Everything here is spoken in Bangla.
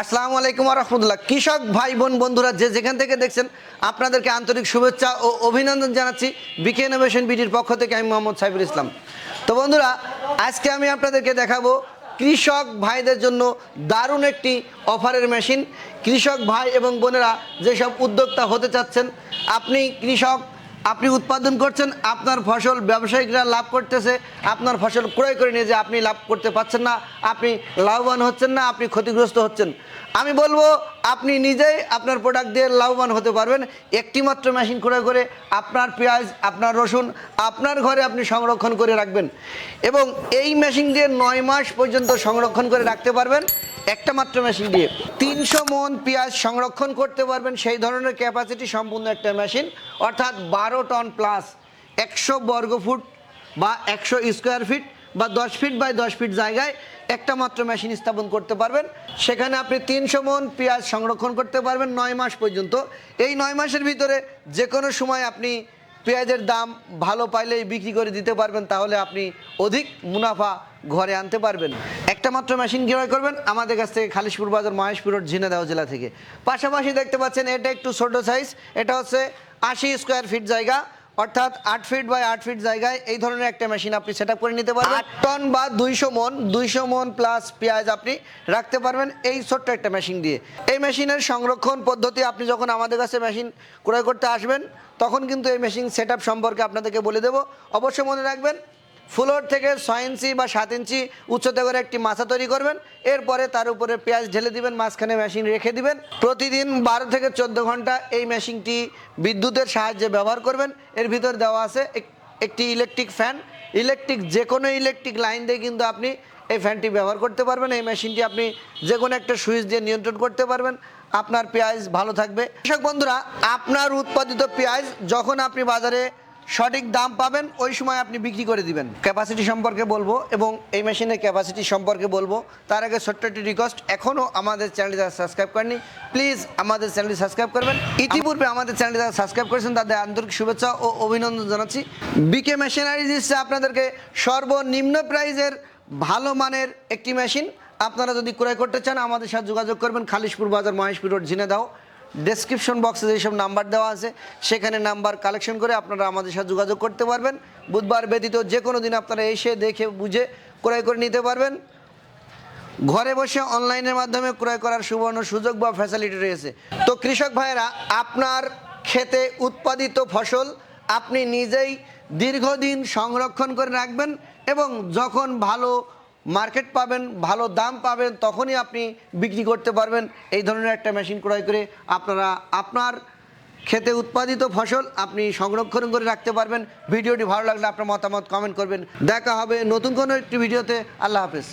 আসসালামু আলাইকুম রহমতুল্লাহ। কৃষক ভাই বোন বন্ধুরা, যে যেখান থেকে দেখছেন, আপনাদেরকে আন্তরিক শুভেচ্ছা ও অভিনন্দন জানাচ্ছি বিকে ইনোভেশন বিটির পক্ষ থেকে আমি মোহাম্মদ সাইফুল ইসলাম। তো বন্ধুরা, আজকে আমি আপনাদেরকে দেখাবো কৃষক ভাইদের জন্য দারুণ একটি অফারের মেশিন। কৃষক ভাই এবং বোনেরা যেসব উদ্যোক্তা হতে চাচ্ছেন, আপনি কৃষক আপনি উৎপাদন করছেন, আপনার ফসল ব্যবসায়িকরা লাভ করতেছে, আপনার ফসল ক্রয় করে নিয়ে যে আপনি লাভ করতে পারছেন না, আপনি লাভবান হচ্ছেন না, আপনি ক্ষতিগ্রস্ত হচ্ছেন। আমি বলব, আপনি নিজেই আপনার প্রোডাক্ট দিয়ে লাভবান হতে পারবেন। একটিমাত্র মেশিন ক্রয় করে আপনার পেঁয়াজ, আপনার রসুন, আপনার ঘরে আপনি সংরক্ষণ করে রাখবেন। এবং এই মেশিন দিয়ে নয় মাস পর্যন্ত সংরক্ষণ করে রাখতে পারবেন। একটা মাত্র মেশিন দিয়ে তিনশো মন পেঁয়াজ সংরক্ষণ করতে পারবেন। সেই ধরনের ক্যাপাসিটি সম্পূর্ণ একটা মেশিন অর্থাৎ বারো টন প্লাস একশো বর্গ ফুট বা একশো স্কোয়ার ফিট বা দশ ফিট বাই দশ ফিট জায়গায় একটা মাত্র মেশিন স্থাপন করতে পারবেন। সেখানে আপনি তিনশো মন পেঁয়াজ সংরক্ষণ করতে পারবেন নয় মাস পর্যন্ত। এই নয় মাসের ভিতরে যে কোনো সময় আপনি পেঁয়াজের দাম ভালো পাইলেই বিক্রি করে দিতে পারবেন, তাহলে আপনি অধিক মুনাফা ঘরে আনতে পারবেন। একটা মাত্র মেশিন ক্রয় করবেন, আমাদের কাছ থেকে খালিশপুর বাজার, মহেশপুর রোড ঝিনাইদহ জেলা থেকে। পাশাপাশি দেখতে পাচ্ছেন, এটা একটু ছোট সাইজ এটা হচ্ছে আশি স্কোয়ার ফিট জায়গা। অর্থাৎ আট ফিট বাই আট ফিট জায়গায় এই ধরনের একটা মেশিন আপনি সেট করে নিতে পারবেন। আট টন বা দুইশো মন দুইশো মন প্লাস পেঁয়াজ আপনি রাখতে পারবেন এই ছোট্ট একটা মেশিন দিয়ে। এই মেশিনের সংরক্ষণ পদ্ধতি আপনি যখন আমাদের কাছে মেশিন ক্রয় করতে আসবেন তখন কিন্তু এই মেশিন সেট সম্পর্কে আপনাদেরকে বলে দেবো। অবশ্যই মনে রাখবেন ফ্লোর থেকে ছয় ইঞ্চি বা সাত ইঞ্চি উচ্চতা করে একটি মাথা তৈরি করবেন। এরপরে তার উপরে পেঁয়াজ ঢেলে দিবেন, মাঝখানে মেশিন রেখে দিবেন। প্রতিদিন বারো থেকে চোদ্দ ঘণ্টা এই মেশিনটি বিদ্যুতের সাহায্যে ব্যবহার করবেন। এর ভিতর দেওয়া আছে এক- একটি ইলেকট্রিক ফ্যান ইলেকট্রিক যে কোনো ইলেকট্রিক লাইন দিয়ে কিন্তু আপনি এই ফ্যানটি ব্যবহার করতে পারবেন। এই মেশিনটি আপনি যে কোনো একটা সুইচ দিয়ে নিয়ন্ত্রণ করতে পারবেন। আপনার পেঁয়াজ ভালো থাকবে। কৃষক বন্ধুরা, আপনার উৎপাদিত পেঁয়াজ যখন আপনি বাজারে সঠিক দাম পাবেন, ওই সময় আপনি বিক্রি করে দিবেন। ক্যাপাসিটি সম্পর্কে বলব এবং এই মেশিনের ক্যাপাসিটি সম্পর্কে বলব। তার আগে ছোট্ট একটি রিকোয়েস্ট এখনও আমাদের চ্যানেলটি যারা সাবস্ক্রাইব করেনি প্লিজ আমাদের চ্যানেলটি সাবস্ক্রাইব করবেন। ইতিপূর্বে আমাদের চ্যানেলটি যারা সাবস্ক্রাইব করেছেন, তাদের আন্তরিক শুভেচ্ছা ও অভিনন্দন জানাচ্ছি। বিকে মেশিনারিজ আপনাদেরকে সর্বনিম্ন প্রাইজের ভালো মানের একটি মেশিন আপনারা যদি ক্রয় করতে চান, আমাদের সাথে যোগাযোগ করবেন, খালিশপুর বাজার মহেশপুর রোড ঝিনেদাও ডেসক্রিপশন বক্সে যেসব নাম্বার দেওয়া আছে, সেখানে নাম্বার কালেকশন করে আপনারা আমাদের সাথে যোগাযোগ করতে পারবেন। বুধবার ব্যতীত যে কোনো দিন আপনারা এসে দেখে, বুঝে ক্রয় করে নিতে পারবেন। ঘরে বসে অনলাইনের মাধ্যমে ক্রয় করার সুবর্ণ সুযোগ বা ফ্যাসিলিটি রয়েছে। তো কৃষক ভাইয়েরা, আপনার খেতে উৎপাদিত ফসল আপনি নিজেই দীর্ঘদিন সংরক্ষণ করে রাখবেন এবং যখন ভালো মার্কেট পাবেন, ভালো দাম পাবেন, তখনই আপনি বিক্রি করতে পারবেন। এই ধরনের একটা মেশিন ক্রয় করে আপনারা আপনার খেতে উৎপাদিত ফসল আপনি সংরক্ষণ করে রাখতে পারবেন। ভিডিওটি ভালো লাগলে আপনার মতামত কমেন্ট করবেন। দেখা হবে নতুন কোনো একটি ভিডিওতে। আল্লাহ হাফেজ।